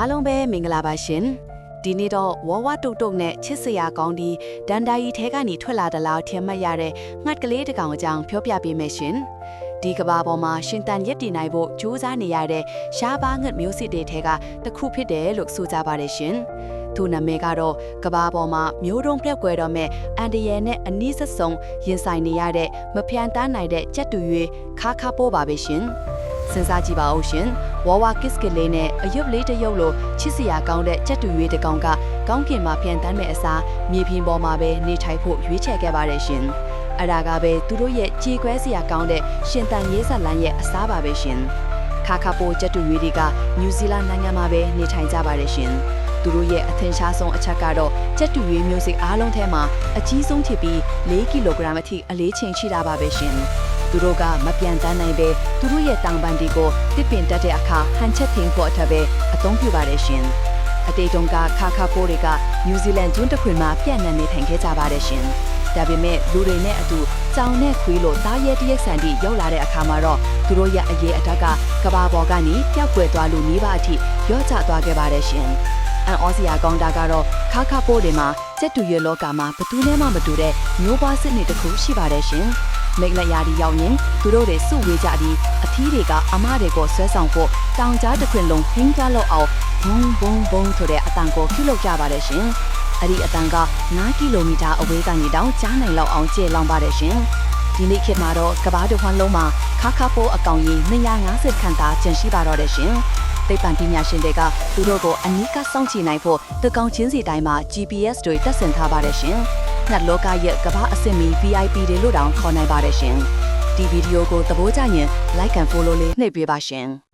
အားလုံးပဲမင်္ဂလာပါရှင်ဒီနေ့တော့ဝဝတုတ်တုတ်နဲ့ချစ်စရာကောင်းဒီဒန်ဒါကြီးထဲကနေထွက်လာတဲ့လောက်ထင်မှတ်ရတဲ့ငှက်ကလေးတစ်ကောင်အကြောင်းပြောပြပေးမယ်ရှင်ဒီကဘာပေါ်မှာရှင်တန်ရက်တည်နိုင်ဖို့ကြိုးစားနေရတဲ့ရှားပါငှက်မျိုးစစ်တွေထဲကတစ်ခုဖြစ်တယ်လို့ဆိုကြပါတယ်ရှင်သူနာမည်ကတော့ကဘာပေါ်မှာမျိုးတုံးပြက်ကွယ်တော့မဲ့အန်တရယ်နဲ့အနီးဆက်ဆုံးရင်ဆိုင်နေရတဲ့မဖြန်တန်းနိုင်တဲ့ကြက်တူရွေးခါခါပိုးပါပဲရှင်စဉ်းစားကြည့်ပါဦးရှင် ဝဝကစ်ကလေးနဲ့အယုတ်လေးတစ်ယုတ်လိုချစ်စရာကောင်းတဲ့ကြက်တူရွေးတစ်ကောင်ကကောင်းကင်မှာဖြန်တန်းမဲ့အစားမြေပြင်ပေါ်မှာပဲနေထိုင်ဖို့ရွေးချယ်ခဲ့ပါတယ်ရှင်အဲ့ဒါကပဲသူတို့ရဲ့ကြေကွဲစရာကောင်းတဲ့ရှင်တန်ရေးဆက်လန်းရဲ့အစားပါပဲရှင်ခါခါပိုကြက်တူရွေးတွေကနယူးဇီလန်နိုင်ငံမှာပဲနေထိုင်ကြပါတယ်ရှင်သူတို့ရဲ့အထင်ရှားဆုံးအချက်ကတော့ကြက်တူရွေးမျိုးစိအားလုံးထဲမှာအကြီးဆုံးဖြစ်ပြီး4ကီလိုဂရမ်အထိအလေးချိန်ရှိတာပါပဲရှင် သူတို့ကမပြန်တန်းနိုင်ပဲသူတို့ရဲ့တောင်ပန်ဒီကိုတစ်ပင်တက်တဲ့အခါဟန်ချက်ထင်းဖို့အထက်ပဲအသုံးပြုပါတယ်ရှင်။အတေတုံကခါခါပိုးတွေကနယူးဇီလန်ကျွန်းတစ်ခွင်မှာပြန့်နှံ့နေထိုင်ခဲ့ကြပါတယ်ရှင်။ဒါပေမဲ့လူတွေနဲ့အတူကြောင်နဲ့ခွေးလို့တားရဲတရက်ဆန်တီရောက်လာတဲ့အခါမှာတော့သူတို့ရဲ့အရေးအတက်ကကဘာပေါ်ကနေပျောက်ကွယ်သွားလို့နီးပါအထိရော့ချသွားခဲ့ပါတယ်ရှင်။အန်အော်စီယာကောင်တာကတော့ခါခါပိုးတွေမှာစက်တူရလောကမှာဘသူနဲ့မှမတူတဲ့မျိုးပွားစစ်နေတစ်ခုရှိပါတယ်ရှင်။ မိတ်လက်ရာဒီရောက်ရင်သူတို့တွေစုဝေးကြပြီးအသီးတွေကအမတွေကိုဆွဲဆောင်ဖို့တောင်ကြားတစ်ခွင်လုံးဟင်းကြလောက်အောင်ဘုံဘုံဘုံဆိုတဲ့အတန်ကိုပြုလုပ်ကြပါတယ်ရှင်။အဲ့ဒီအတန်က9ကီလိုမီတာအဝေးကနေတောင်ကြားနိုင်လောက်အောင်ကျဲလောင်ပါတယ်ရှင်။ဒီနေ့ခေတ်မှာတော့ကဘာတစ်ဝန်းလုံးမှာခါခါပိုးအကောင်ကြီး250ခန့်သာကျန်ရှိပါတော့တယ်ရှင်။သိပ္ပံပညာရှင်တွေကသူတို့ကိုအနီးကစောင့်ကြည့်နိုင်ဖို့တကောင်ချင်းစီတိုင်းမှာ GPS တွေတပ်ဆင်ထားပါတယ်ရှင်။ နတ်လောကရဲ့ကမ္ဘာအဆင့်မီ VIP တွေလို့တောင်ခေါ်နိုင်ပါတယ်ရှင်။ဒီဗီဒီယိုကိုသဘောကျရင် like and follow လေးနှိပ်ပေးပါရှင်။